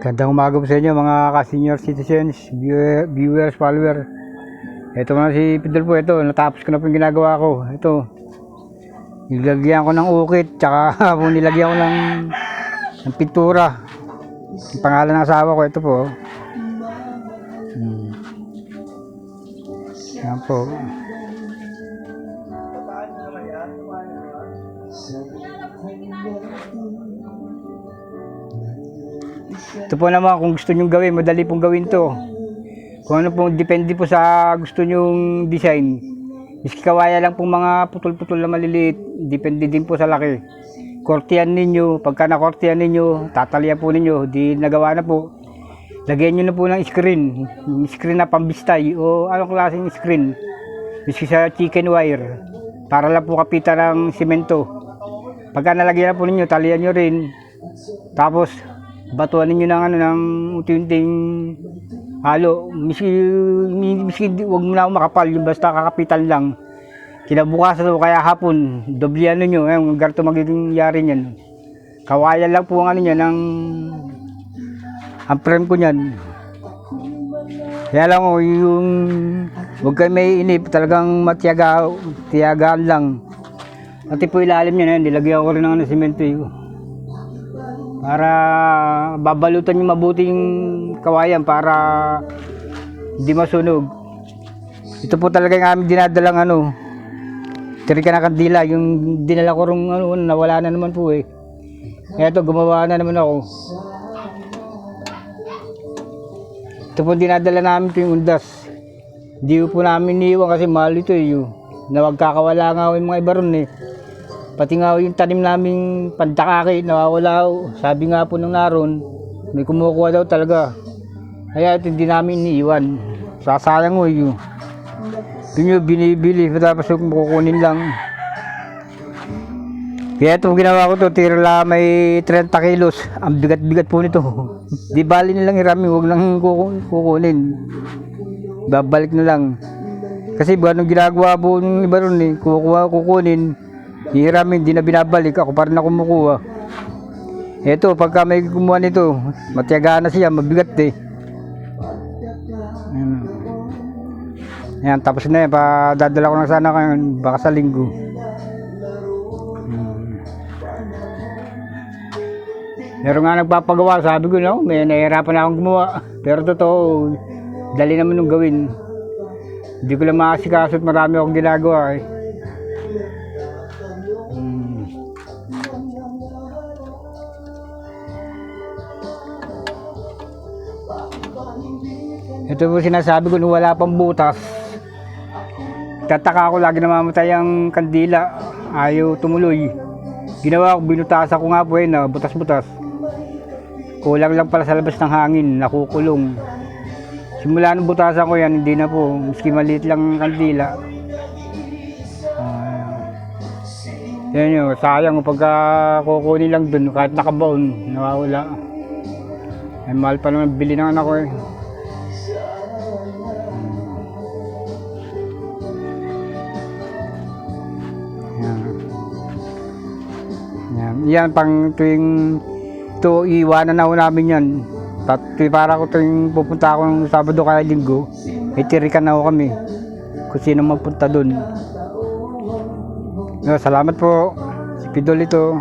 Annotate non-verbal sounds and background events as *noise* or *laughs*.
Gandang umaga po sa inyo mga ka-senior citizens, viewer, viewers, follower. Ito na si Pidol po, ito, natapos ko na po yung ginagawa ko. Ito, nilagyan ko ng ukit, tsaka *laughs* po nilagyan ko ng, ng pintura. Yung pangalan ng asawa ko, ito po. Hmm. Yan po. Ito po naman kung gusto nyong gawin, madali pong gawin to. Kung ano pong, depende po sa gusto nyong design. Miski kawaya lang pong mga putol-putol na maliliit, depende din po sa laki. Kortiyan ninyo, pagka nakortiyan ninyo, tatalian po ninyo, di nagawa na po. Lagyan nyo na po ng screen, screen na pambistay o anong klaseng screen. Miski sa chicken wire, para lang po kapitan ng simento. Pagka nalagyan na po ninyo, talian nyo rin. Tapos, batuan ninyo ng ano ng unti-unting halo. Miski, miski wag mo na makapal, yung basta kakapitan lang. Kinabukasan o kaya hapon, doblihan ninyo, eh, ang ganito magiging yari niyan. Kawayan lang po ang ano niya, ng ang frame ko niyan. Kaya lang oh, yung huwag kayo may inip, talagang matiyaga, tiyagaan lang. Pati po ilalim niya na yun, nilagyan ko rin ng ano, simento eh. Para babalutan yung mabuti yung kawayan para hindi masunog. Ito po talaga yung aming dinadalang ano, tirika na kandila, yung dinala ko rong ano, nawala na naman po eh. Ito, gumawa na naman ako. Ito po dinadala namin ito yung undas. Hindi po namin iniwan kasi mahal ito eh. Yung, na wagkakawala nga ho yung mga iba ron eh. Pati nga yung tanim naming pantakaki, nawawala ho. Sabi nga po nung naroon, may kumukuha daw talaga. Kaya ito hindi namin iniiwan. Sasayang ho yun. Yun yung binibili, tapos kukunin lang. Kaya ito ginawa ko to, tira lang may 30 kilos. Ang bigat-bigat po nito. *laughs* Di bali nilang irami, huwag lang kuku- kukunin. Babalik na lang. Kasi ba nung ginagawa po ng iba ron eh, kukuha, kukunin, hiramin, di na binabalik, ako pa rin na kumukuha. Ito, pagka may kumuha nito, matiyaga na siya, mabigat eh. Ayan. Ayan, tapos na yan, padadala ko na sana ngayon, baka sa linggo. Meron nga nagpapagawa, sabi ko no, may nahihirapan na akong gumawa. Pero totoo, dali naman nung gawin. Hindi ko lang makasikaso at marami akong ginagawa eh. Ito po sinasabi ko nung wala pang butas. Tataka ako lagi namamatay ang kandila. Ayaw tumuloy. Ginawa ko, binutasan ko nga po eh, na butas-butas. Kulang lang pala sa labas ng hangin, nakukulong. Simula nung butasan ko yan, hindi na po. Maski maliit lang ang kandila. Ah, yan yun, sayang pagka kukunin lang dun, kahit nakabaon, nawawala. Ay, mahal pa naman bili ng anak ko eh. Yan, pang tuwing to iwanan na ho namin yan. Pat, para ko tuwing pupunta ako ng Sabado kaya Linggo, itirikan na ho kami kung sino magpunta dun. Yo, salamat po. Si Pidol ito.